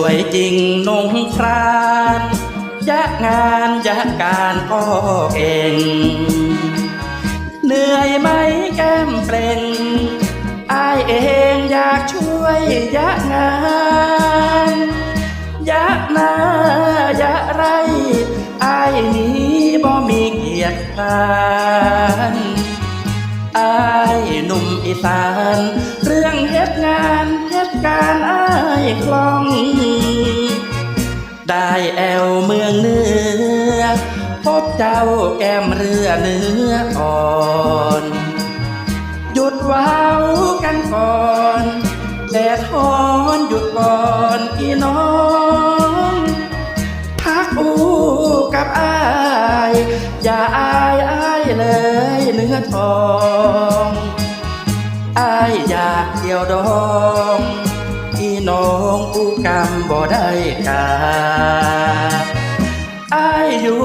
วยจริงนงครานยะงานยะกการก็เก่ง เหนื่อยไหมแก้มเปล่งอายเองอยากช่วยยะงานยะนายะไรอายนี้บ่มีเกียรติคานอายหนุ่ม อีสาน เรื่องเฮ็ดงานเฮ็ดการอายคล่อง ได้แอวเมืองเนือพบเจ้าแก้มเรือเนื้ออ่อนหยุดว้าวกันก่อนแต่ทอนหยุดก่อนพี่น้องพักอู้กับอาย อย่าอายอายเลยเนื้อทอง อายอยากเกี่ยวดองพี่น้องอู้กำบ่ได้กาอายอยู่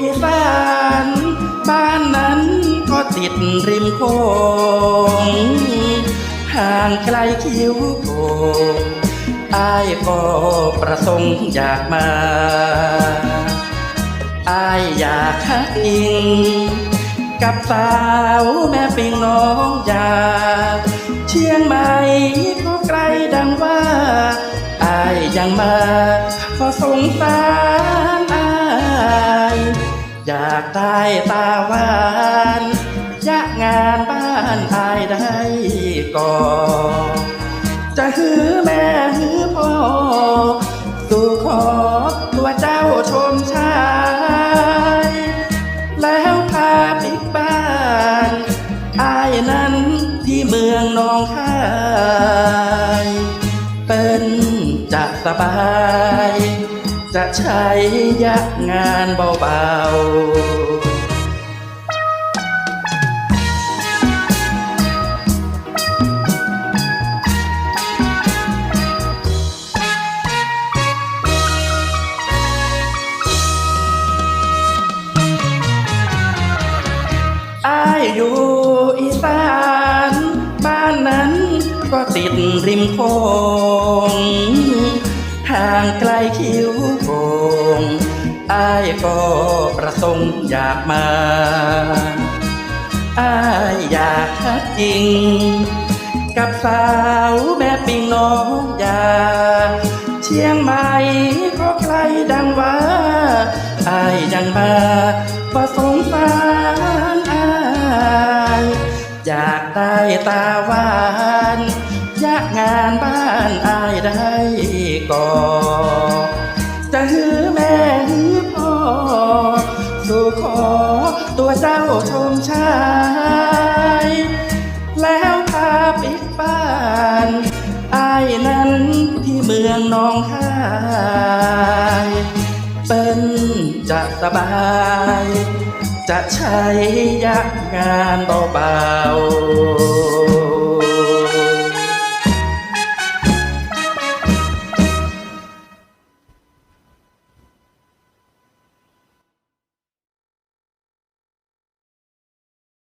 อีสานบ้านนั้นก็ติดริมโขงห่างไกลคิ้วโกงอายก็ประสงค์อยากมาอายอยากฮักอิง กับสาวแม่ปิงน้องอยากเชียงใหม่ก็ไกลดังว่าอายยังมาก็สงสารอายอยากได้ตาหวานยะงานบ้านอายได้ก่อนจะฮือ น้องคาย เป็นจะสบาย จะใช้ยักงานเบาๆ ติดริมโขงห่างไกลคิ้วโกงอายก็ประสงค์อยากมาอายอยากฮักจริง กับสาวแม่ปิงน้องอยา เชียงใหม่ก็ไกลดังว่าอายยังมาประสงสารอายอยากได้ตาหวาน ยากงานบ้านอายได้ก่อจะฮือแม่ฮือพ่อสู่ขอตัวเจ้าชมชาย แล้วพาปิดบ้านอายนั้นที่เมืองนองคายเป็นจะสบาย จะใช้ยักงานเบาๆ